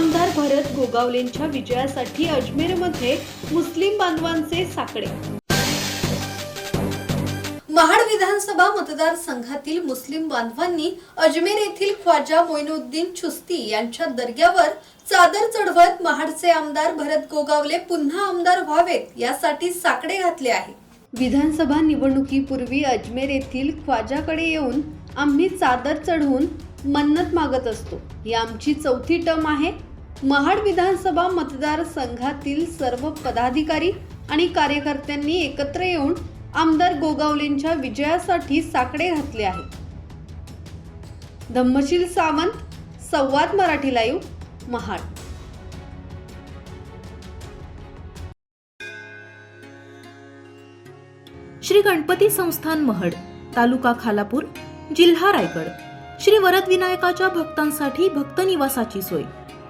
भरत गोगावलेंच्या विजयासाठी अजमेरमध्ये मुस्लिम बांधवांचे साकडे. महाड विधानसभा मतदारसंघातील मुस्लिम बांधवांनी अजमेर येथील ख्वाजा मोइनुद्दीन चुस्ती यांच्या दर्ग्यावर चादर चढवत महाडचे आमदार भरत गोगावले पुन्हा आमदार व्हावेत यासाठी साकडे घातले आहे. विधानसभा निवडणुकीपूर्वी अजमेर येथील ख्वाजाकडे येऊन आम्ही चादर चढवून मन्नत मागत असतो. ही आमची चौथी टर्म आहे. महाड विधानसभा मतदारसंघातील सर्व पदाधिकारी आणि कार्यकर्त्यांनी एकत्र येऊन आमदार गोगावलेंच्या विजयासाठी साकडे घातले आहे. धम्मशील सावंत संवाद मराठी लाईव्ह महाड. श्री गणपती संस्थान महड तालुका खालापूर जिल्हा रायगड. श्री वरदविनायकाच्या भक्तांसाठी भक्त निवासाची सोय.